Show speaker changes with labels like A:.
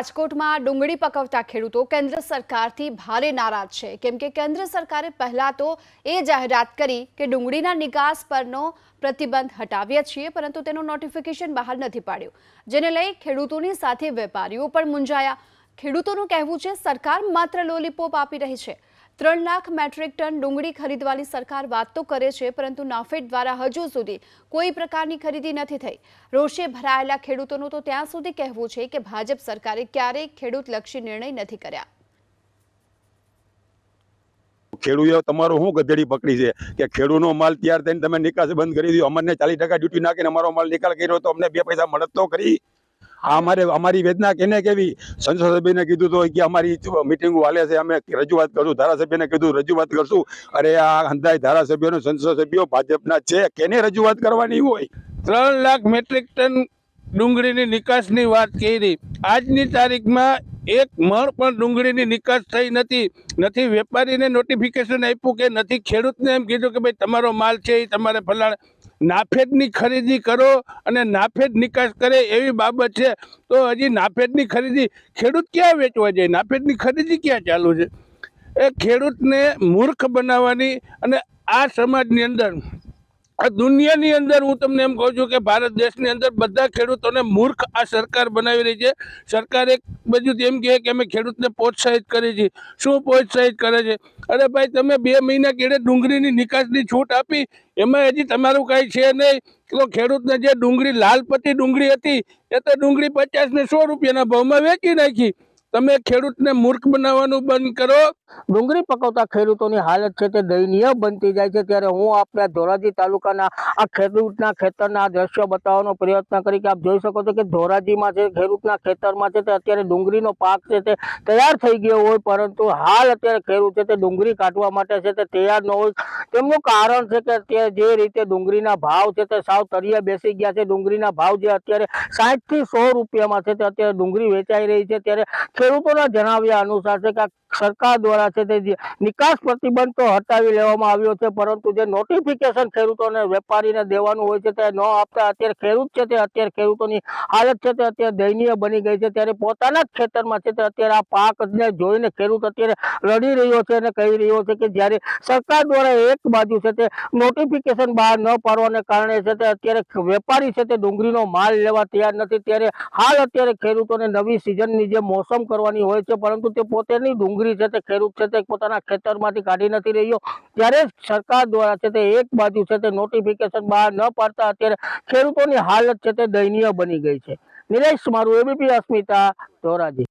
A: રાજકોટમાં ડુંગળી પકવતા ખેડૂતો કેન્દ્ર સરકારથી ભારે નારાજ છે. કેમ કે કેન્દ્ર સરકારે પહેલા તો એ જાહેરાત કરી કે ડુંગળીના નિકાસ પરનો પ્રતિબંધ હટાવ્યા છીએ, પરંતુ તેનું નોટિફિકેશન બહાર નથી પાડ્યું. જેને લઈ ખેડૂતોની સાથે વેપારીઓ પણ મૂંઝાયા. ખેડૂતોનું કહેવું છે, સરકાર માત્ર લોલીપોપ આપી રહી છે. ત્રણ લાખ મેટ્રિક ટન ડુંગળી ખરીદવાની સરકાર વાત તો કરે છે, પરંતુ નાફેડ દ્વારા હજુ સુધી કોઈ પ્રકારની ખરીદી નથી થઈ. રોષે ભરાયેલા ખેડૂતોનું તો ત્યાં સુધી કહેવું છે કે ભાજપ સરકારે ક્યારેય ખેડૂતલક્ષી નિર્ણય નથી કર્યા.
B: ખેડૂતો તમારો શું ગધેડી પકડી છે કે ખેડૂતનો માલ તૈયાર થઈને તમે નિકાસ બંધ કરી દીધો અમને ચાલીસ ટકા ડ્યુટી નાખીને અમારો માલ નિકાલ કર્યો તો અમને બે પૈસા મળત તો ખરી? આ અમારે અમારી વેદના કેને કેવી? સંસદ સભ્યને કીધું તો કે અમારી મિટિંગો હાલે છે, અમે રજૂઆત કરશું ધારાસભ્યને કીધું, રજૂઆત કરશું. અરે આ અંદાજ ધારાસભ્યો સંસદ સભ્યો ભાજપના છે, કેને રજૂઆત કરવાની હોય?
C: ત્રણ લાખ મેટ્રિક ટન ડુંગળીની નિકાસની વાત કરી. આજની તારીખમાં એક મણ પણ ડુંગળીની નિકાસ થઈ નથી. નથી વેપારીને નોટિફિકેશન આપ્યું કે નથી, ખેડૂતને એમ કીધું કે ભાઈ, તમારો માલ છે એ તમારે ફલાણ નાફેડની ખરીદી કરો અને નાફેદ નિકાસ કરે એવી બાબત છે, તો હજી નાફેદની ખરીદી ખેડૂત ક્યાં વેચવા જાય? નાફેદની ખરીદી ક્યાં ચાલુ છે? એ ખેડૂતને મૂર્ખ બનાવવાની અને આ સમાજની અંદર આ દુનિયાની અંદર હું તમને એમ કહું છું કે ભારત દેશની અંદર બધા ખેડૂતોને મૂર્ખ આ સરકાર બનાવી રહી છે. સરકાર એક બાજુ એમ કહે કે અમે ખેડૂતને પ્રોત્સાહિત કરી છે શું પ્રોત્સાહિત કરે છે? અરે ભાઈ, તમે બે મહિના કેડે ડુંગળીની નિકાસની છૂટ આપી. એમાં હજી તમારું કાંઈ છે નહીં. તો ખેડૂતને જે ડુંગળી લાલ પટ્ટી ડુંગળી હતી, એ તો ડુંગળી પચાસ ને સો રૂપિયાના ભાવમાં વેચી નાખી. તમે ખેડૂતને મૂર્ખ બનાવવાનું બંધ કરો.
D: ડુંગળી પકવતા ખેડૂતોની હાલત છે તે દયનીય બનતી જાય છે. ત્યારે હું આપણા ધોરાજી તાલુકાના આ ખેડૂતના ખેતરના દ્રશ્યો બતાવવાનો પ્રયત્ન કરી કે આપ જોઈ શકો છો કે ધોરાજીમાં છે, ખેડૂતના ખેતરમાં છે તે અત્યારે ડુંગળીનો પાક છે તે તૈયાર થઈ ગયો હોય, પરંતુ હાલ અત્યારે ખેડૂત છે તે ડુંગળી કાઢવા માટે છે તે તૈયાર ન હોય. તેમનું કારણ છે કે અત્યારે જે રીતે ડુંગળીના ભાવ છે તે સાવ તળિયા બેસી ગયા છે. ડુંગળીના ભાવ જે અત્યારે સાઠથી સો રૂપિયામાં છે તે અત્યારે ડુંગળી વેચાઈ રહી છે. ત્યારે ખેડૂતોના જણાવ્યા અનુસાર છે કે સરકાર દ્વારા છે તે નિકાસ પ્રતિબંધ તો હટાવી લેવામાં આવ્યો છે, પરંતુ જે નોટિફિકેશન ખેડૂતોને વેપારીને દેવાનું હોય છે તે ન આપતા અત્યારે ખેડૂત છે તે અત્યારે ખેડૂતોની હાલત છે તે અત્યારે દયનીય બની ગઈ છે. ત્યારે પોતાના જ ખેતરમાં છે તે અત્યારે આ પાકને જોઈને ખેડૂત અત્યારે રડી રહ્યો છે અને કહી રહ્યો છે કે જ્યારે સરકાર દ્વારા એક બાજુ છે તે નોટિફિકેશન બહાર ન પાડવાને કારણે છે તે અત્યારે વેપારી છે તે ડુંગળીનો માલ લેવા તૈયાર નથી. ત્યારે હાલ અત્યારે ખેડૂતોને નવી સિઝનની જે મોસમ કરવાની હોય છે, પરંતુ તે પોતાની ડુંગળી છે, તે ખેડૂત છે, તે પોતાના ખેતરમાંથી કાઢી નથી રહ્યો. ત્યારે સરકાર દ્વારા છે તે એક બાજુ છે તે નોટિફિકેશન બહાર ન પાડતા અત્યારે ખેડૂતોની હાલત છે તે દયનીય બની ગઈ છે. નિલેશ મારું એબીપી અસ્મિતા ધોરાજી.